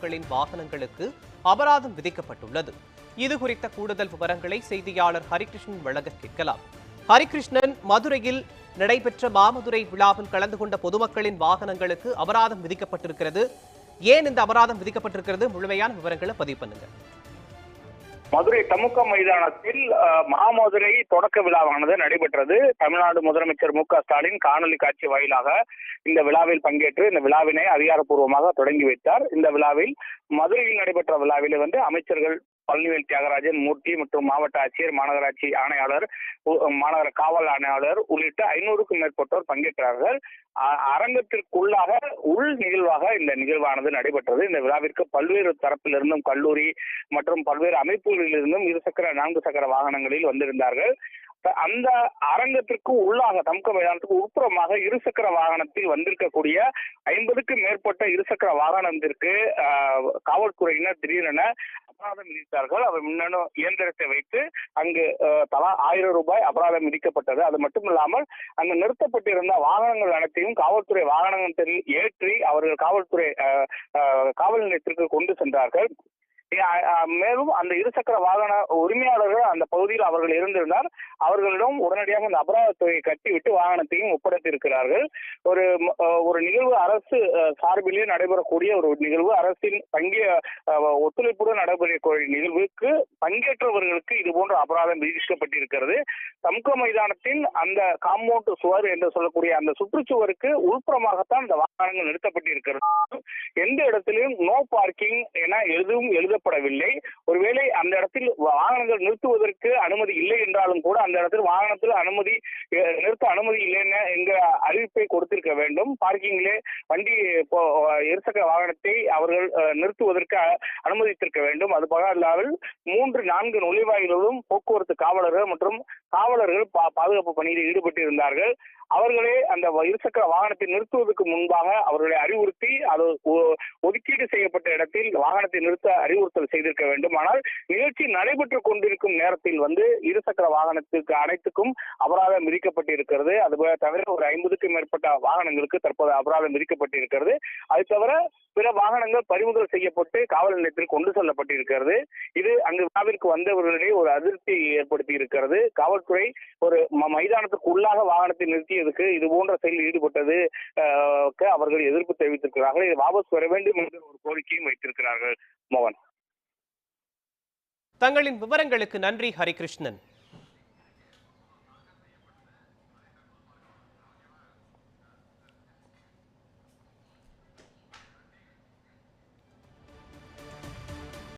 மக்களின் வாகனங்களுக்கு அபராதம் விதிக்கப்பட்டுள்ளது. இது குறித்த கூடுதல் விவரங்களை செய்தியாளர் ஹரிகிருஷ்ணன் வழங்க கேட்கலாம். ஹரிகிருஷ்ணன் மதுரையில் நடைபெற்ற மாமதுரை விழாவில் கலந்து கொண்ட பொதுமக்களின் வாகனங்களுக்கு அபராதம் விதிக்கப்பட்டிருக்கிறது. ஏன் இந்த அபராதம் விதிக்கப்பட்டிருக்கிறது? முழுமையான விவரங்களை பதிவு பண்ணுங்க. மதுரை தமுக மைதானத்தில் மாமதுரை தொடக்க விழாவானது நடைபெற்றது. தமிழ்நாடு முதலமைச்சர் மு க ஸ்டாலின் காணொலி காட்சி வாயிலாக இந்த விழாவில் பங்கேற்று இந்த விழாவினை அதிகாரப்பூர்வமாக தொடங்கி வைத்தார். இந்த விழாவில் மதுரையில் நடைபெற்ற விழாவில் வந்து அமைச்சர்கள் பழனிவேல் தியாகராஜன் மூர்த்தி மற்றும் மாவட்ட ஆட்சியர் மாநகராட்சி ஆணையாளர் மாநகர காவல் ஆணையாளர் உள்ளிட்ட ஐநூறுக்கும் மேற்பட்டோர் பங்கேற்றார்கள் அரங்கத்திற்குள்ளாக உள் நிகழ்வாக இந்த நிகழ்வானது நடைபெற்றது. இந்த விழாவிற்கு பல்வேறு தரப்பிலிருந்தும் கல்லூரி மற்றும் பல்வேறு அமைப்புகளிலிருந்தும் இருசக்கர நான்கு சக்கர வாகனங்களில் வந்திருந்தார்கள். அந்த அரங்கத்திற்கு உள்ளாக தமக்க மைதானத்துக்கு உட்புறமாக இருசக்கர வாகனத்தில் வந்திருக்கக்கூடிய ஐம்பதுக்கும் மேற்பட்ட இருசக்கர வாகனத்திற்கு ஆஹ், காவல்துறையினர் திடீரென அபராதம் விதித்தார்கள். அவர் மின்னணு இயந்திரத்தை வைத்து அங்கு தலா ஆயிரம் ரூபாய் அபராதம் விதிக்கப்பட்டது. அது மட்டும் இல்லாமல் அங்கு நிறுத்தப்பட்டிருந்த வாகனங்கள் அனைத்தையும் காவல்துறை வாகனத்தில் ஏற்றி அவர்கள் காவல்துறை காவல் நிலையத்திற்கு கொண்டு சென்றார்கள். மேலும் அந்த இருசக்கர வாகன உரிமையாளர்கள் அந்த பகுதியில் அவர்கள் இருந்திருந்தார் அவர்களிடம் உடனடியாக அந்த அபராத தொகையை கட்டிவிட்டு வாகனத்தையும் ஒப்படைத்திருக்கிறார்கள். ஒரு ஒரு நிகழ்வு அரசு சார்பிலேயே நடைபெறக்கூடிய ஒரு நிகழ்வு அரசின் பங்கே ஒத்துழைப்புடன் நடைபெறக்கூடிய நிகழ்வுக்கு பங்கேற்றவர்களுக்கு இது போன்ற அபராதம் விதிக்கப்பட்டிருக்கிறது. தமுக மைதானத்தின் அந்த காம்பவுண்ட் சுவர் என்று சொல்லக்கூடிய அந்த சுற்றுச்சுவருக்கு உள்புறமாகத்தான் இந்த வாகனங்கள் நிறுத்தப்பட்டிருக்கிறது. எந்த இடத்திலும் நோ பார்க்கிங் என எதுவும் வழங்கப்படவில்லை ஒருவேளை அந்த இடத்தில் வாகனங்கள் நிறுத்துவதற்கு அனுமதி இல்லை என்றாலும் கூட அந்த இடத்தில் வாகனத்தில் அனுமதி நிறுத்த அனுமதி இல்லைன்னு என்கிற அறிவிப்பை கொடுத்திருக்க வேண்டும். பார்க்கிங்கிலே வண்டி இருசக்கர வாகனத்தை அவர்கள் நிறுத்துவதற்கு அனுமதித்திருக்க வேண்டும். அது போக இல்லாமல் மூன்று நான்கு நுழைவாயில்களும் போக்குவரத்து காவலர்கள் மற்றும் காவலர்கள் பாதுகாப்பு பணியில் ஈடுபட்டு இருந்தார்கள். அவர்களே அந்த இருசக்கர வாகனத்தை நிறுத்துவதற்கு முன்பாக அவர்களை அறிவுறுத்தி அது ஒதுக்கீடு செய்யப்பட்ட இடத்தில் வாகனத்தை நிறுத்த அறிவுறுத்தி அறிவுறுத்தல் செய்திருக்க வேண்டும். ஆனால் நிகழ்ச்சி நடைபெற்றுக் கொண்டிருக்கும் நேரத்தில் வந்து இருசக்கர வாகனத்துக்கு அனைத்துக்கும் அபராதம் விதிக்கப்பட்டிருக்கிறது. அதுபோல தவிர ஒரு ஐம்பதுக்கும் மேற்பட்ட வாகனங்களுக்கு தற்போது அபராதம் விதிக்கப்பட்டிருக்கிறது. அது தவிர பிற வாகனங்கள் பறிமுதல் செய்யப்பட்டு காவல் நிலையத்தில் கொண்டு செல்லப்பட்டிருக்கிறது. இது அங்கு விழாவிற்கு வந்தவர்களிடையே ஒரு அதிருப்தியை ஏற்படுத்தி இருக்கிறது காவல்துறை ஒரு மைதானத்துக்கு உள்ளாக வாகனத்தை நிறுத்தியதுக்கு இது போன்ற செயலில் ஈடுபட்டது அவர்கள் எதிர்ப்பு தெரிவித்திருக்கிறார்கள். இதை வாபஸ் பெற வேண்டும் என்று ஒரு கோரிக்கையும் வைத்திருக்கிறார்கள் மோகன். தங்களின் விவரங்களுக்கு நன்றி ஹரிகிருஷ்ணன்.